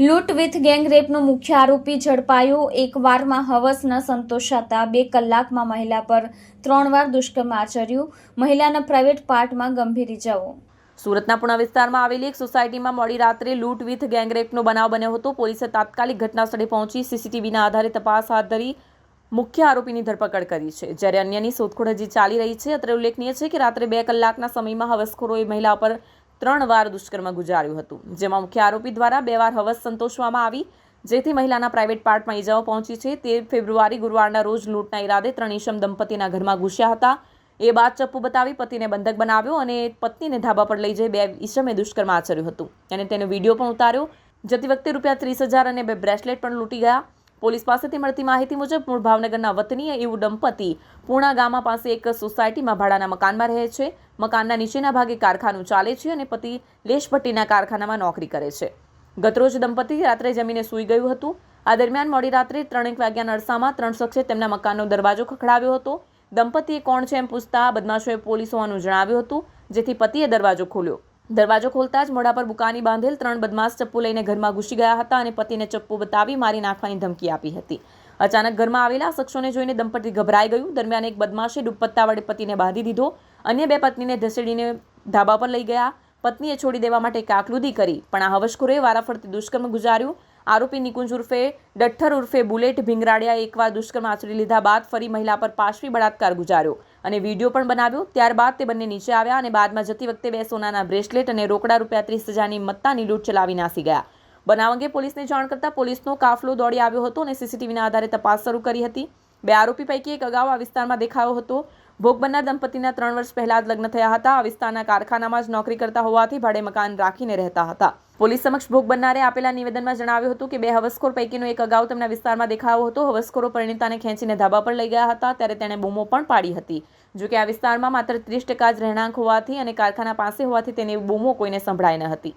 લૂંટ વિથ ગેંગરેપનો મુખ્ય આરોપી ઝડપાયો. એકવારમાં હવસ ન સંતોષાતા બે કલાકમાં મહિલા પર ત્રણ વાર દુષ્કર્મ આચર્યું. મહિલાના પ્રાઇવેટ પાર્ટમાં ગંભીર ઇજાઓ સુરતના પુણા વિસ્તારમાં આવેલી એક સોસાયટીમાં મોડી રાત્રે લૂંટ વિથ ગેંગરેપનો બનાવ બન્યો હતો. પોલીસે તાત્કાલિક ઘટનાસ્થળે પહોંચી સીસીટીવીના આધારે તપાસ હાથ ધરી મુખ્ય આરોપીની ધરપકડ કરી છે. જ્યારે અન્યની શોધખોળ હજી ચાલી રહી છે, અત્રે ઉલ્લેખનીય છે કે રાત્રે બે કલાકના સમયમાં હવસખોરોએ મહિલા પર ત્રણ વાર દુષ્કર્મ ગુજાર્યું હતું, જેમાં મુખ્ય આરોપી દ્વારા બે વાર હવસ સંતોષવામાં આવી. જેથી મહિલાના પ્રાઇવેટ પાર્ટમાં ઇજાઓ પહોંચી છે. તેર ફેબ્રુઆરી ગુરુવારના રોજ લૂંટના ઈરાદે ત્રણ ઈશમ દંપતીના ઘરમાં ઘૂસ્યા હતા. એ બાદ ચપ્પુ બતાવી પતિને બંધક બનાવ્યો અને પત્નીને ધાબા પર લઈ જઈ બે ઈસમે દુષ્કર્મ આચર્યું હતું. અને તેનો વીડિયો પણ ઉતાર્યો. જતી વખતે રૂપિયા ત્રીસ હજાર અને બે બ્રેસલેટ પણ લૂંટી ગયા. પોલીસ પાસેથી મળતી માહિતી મુજબ મૂળ ભાવનગરના વતનીય એવું દંપતી પૂર્ણા ગામા પાસે એક સોસાયટીમાં ભાડાના મકાનમાં રહે છે. મકાનના નીચેના ભાગે કારખાનું ચાલે છે અને પતિ લેશભટ્ટીના કારખાનામાં નોકરી કરે છે. ગતરોજ દંપતી રાત્રે જમીને સૂઈ ગયું હતું. આ દરમિયાન મોડી રાત્રે ત્રણેક વાગ્યાના અરસામાં ત્રણ શખ્સે તેમના મકાનનો દરવાજો ખખડાવ્યો હતો. દંપતીએ કોણ છે એમ પૂછતા બદમાશોએ પોલીસ હોવાનું જણાવ્યું હતું, જેથી પતિએ દરવાજો ખોલ્યો. દરવાજો ખોલતા જ મોઢા પર બુકાની બાંધેલ ત્રણ બદમાશ ચપ્પુ લઈને ઘરમાં ઘૂસી ગયા હતા અને પતિને ચપ્પુ બતાવી મારી નાખવાની ધમકી આપી હતી. અચાનક ઘરમાં આવેલા શખ્સોને જોઈને દંપતી ગભરાઈ ગયું. દરમિયાન એક બદમાશે દુપત્તા વડે પતિને બાંધી દીધો. અન્ય બે પત્નીને ધસેડીને ધાબા પર લઈ ગયા. પત્નીએ છોડી દેવા માટે કાકલુદી કરી, પણ આ હવશખોરે વારાફરતી દુષ્કર્મ ગુજાર્યું. આરોપી નિકુંજ ઉર્ફે ડઠ્ઠર ઉર્ફે બુલેટ ભીંગરાડિયા એકવાર દુષ્કર્મ આચરી લીધા બાદ ફરી મહિલા પર પાશવી બળાત્કાર ગુજાર્યો અને વીડિયો પણ બનાવ્યો. ત્યારબાદ તે બંને નીચે આવ્યા અને બાદમાં જતી વખતે બે સોનાના બ્રેસલેટ અને રોકડા રૂપિયા ત્રીસ હજારની મત્તાની લૂંટ ચલાવી નાસી ગયા. બનાવ અંગે પોલીસને જાણ કરતા પોલીસનો કાફલો દોડી આવ્યો હતો અને સીસીટીવીના આધારે તપાસ શરૂ કરી હતી. બે આરોપી પૈકી એક અગાઉ આ વિસ્તારમાં દેખાયો હતો. ભોગ બનનાર દંપતીના ત્રણ વર્ષ પહેલા જ લગ્ન થયા હતા. આ વિસ્તારના કારખાનામાં જ નોકરી કરતા હોવાથી ભાડે મકાન રાખીને રહેતા હતા. પોલીસ સમક્ષ ભોગ બનનારે આપેલા નિવેદનમાં જણાવ્યું હતું કે, બે હવસખોર પૈકીનો એક અગાઉ તેમના વિસ્તારમાં દેખાયો હતો. હવસખોરો પરિણીતાને ખેંચીને ધાબા પર લઈ ગયા હતા. ત્યારે તેણે બૂમો પણ પાડી હતી. જો કે, આ વિસ્તારમાં માત્ર ત્રીસ ટકા જ રહેણાંક હોવાથી અને કારખાના પાસે હોવાથી તેની બૂમો કોઈને સંભળાઈ ન હતી.